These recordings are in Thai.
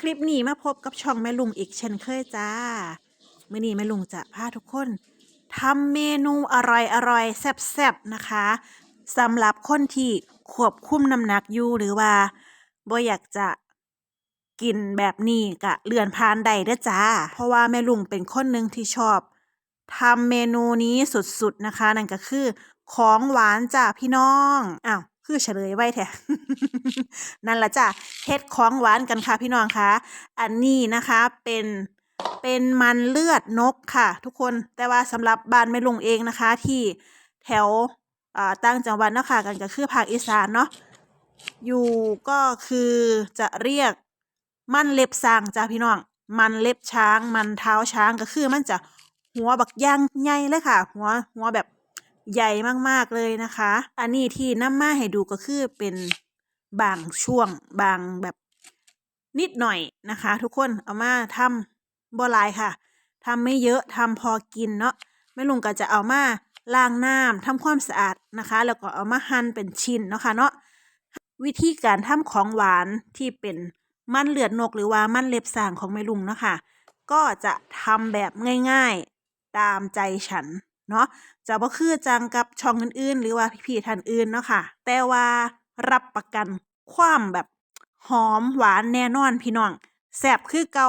คลิปนี้มาพบกับช่องแม่ลุงอีกเช่นเคยจ้ามื่อนี้แม่ลุงจะพาทุกคนทำเมนูอร่อยอร่อยๆแซ่บๆนะคะสำหรับคนที่ควบคุมน้ำหนักอยู่หรือว่าบ่อยากจะกินแบบนี้กะเลื่อนผ่านใดเด้อจ้า เพราะว่าแม่ลุงเป็นคนหนึ่งที่ชอบทำเมนูนี้สุดๆนะคะ นั่นก็คือ ของหวานจ้าพี่น้องอ้าว คือเฉลยไว้แท้นั่นละจ้ะเฮ็ดของหวานกันค่ะพี่น้องคะอันนี้นะคะเป็นเป็นมันเลือดนกค่ะ ทุกคนแต่ว่าสำหรับบ้านแม่ลุงเองนะคะ ที่แถวอ่าต่างจังหวัดเนาะค่ะกันก็คือภาคอีสานเนาะอยู่ก็คือจะเรียกมันเล็บสร้างจ้าพี่น้อง มันเล็บช้าง มันเท้าช้างก็คือมันจะหัวบักย่างใหญ่เลยค่ะ หัวหัวแบบ ใหญ่มากๆเลยนะคะ อันนี้ที่นำมาให้ดูก็คือเป็นบางช่วงบางแบบนิดหน่อยนะคะ ทุกคนเอามาทำบ่หลายค่ะทำไม่เยอะทำพอกินเนาะแม่ลุงก็จะเอามาล้างน้ำทำความสะอาดนะคะ แล้วก็เอามาหั่นเป็นชิ้นเนาะค่ะเนาะวิธีการทำของหวานที่เป็นมันเลือดนกหรือว่ามันเล็บสางของแม่ลุงเนาะค่ะก็จะทำแบบง่ายๆตามใจฉัน เนาะจะบ่คือจังกับช่องอื่นๆ หรือว่าพี่ๆท่านอื่นเนาะค่ะ แต่ว่ารับประกันความแบบหอมหวานแน่นอนพี่น้องแซ่บคือเก่า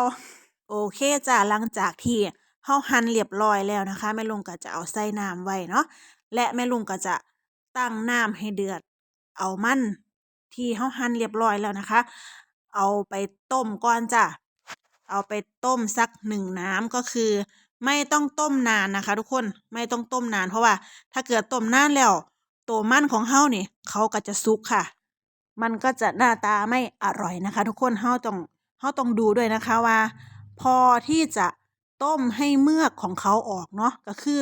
โอเคจ้ะหลังจากที่เฮาหั่นเรียบร้อยแล้วนะคะแม่ลุงก็จะเอาใส่น้ำไว้เนาะและแม่ลุงก็จะตั้งน้ำให้เดือด เอามันที่เฮาหั่นเรียบร้อยแล้วนะคะ เอาไปต้มก่อนจ้ะเอาไปต้มสักหนึ่งน้ำก็คือ ไม่ต้องต้มนานนะคะ ทุกคนไม่ต้องต้มนานเพราะว่า ถ้าเกิดต้มนานแล้วตัวมันของเฮานี่เขาก็จะสุกค่ะ มันก็จะหน้าตาไม่อร่อยนะคะ ทุกคนเฮาต้องเฮาต้องดูด้วยนะคะว่า พอที่จะต้มให้เมือกของเขาออกเนาะก็คือ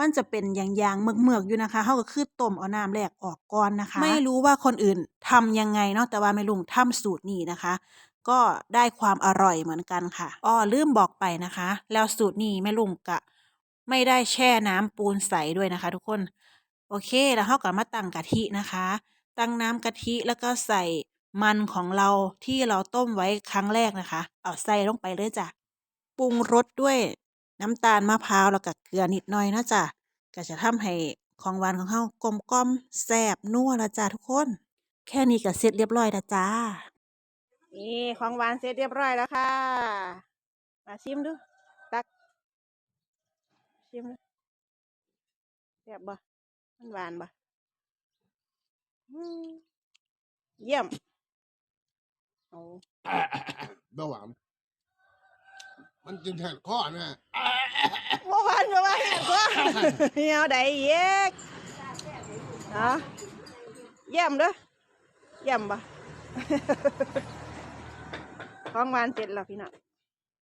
มันจะเป็นอย่างๆเมือกๆอกอยู่นะคะเฮาก็คือต้มเอาน้ำแรกออกก่อนนะคะ ไม่รู้ว่าคนอื่นทำยังไงเนาะแต่ว่าแม่ลุงทำสูตรนี้นะคะ ก็ได้ความอร่อยเหมือนกันค่ะอ้อลืมบอกไปนะคะ แล้วสูตรนี้แม่ลุงกะ ไม่ได้แช่น้ำปูนใสด้วยนะคะ ทุกคน โอเคแล้วเราก็มาตั้งกะทินะคะ ตั้งน้ำกะทิแล้วก็ใส่มันของเราที่เราต้มไว้ครั้งแรกนะคะ เอาใส่ลงไปเลยจ้ะปรุงรสด้วยน้ำตาลมะพร้าวแล้วก็เกลือนิดหน่อยนะจ้ะก็จะทำให้ของหวานของเรากลมกล่อมแซ่บนัวละจ้ะทุกคน แค่นี้ก็เสร็จเรียบร้อยล้วจ้า นี่ของหวานเสร็จเรียบร้อยแล้วค่ะ มาชิมดู ตัก ชิมดูแซ่บบ่ มันหวานบ่อืมเยี่ยมโอ้เบาหวานมันกินแทนข้อนะเมื่อวานก็ว่าเห็นว่าเหี่ยวใดเย็กเนาะเยี่ยมเด้อเยี่ยมบ่ ของหวานเสร็จแล้วพี่น้อง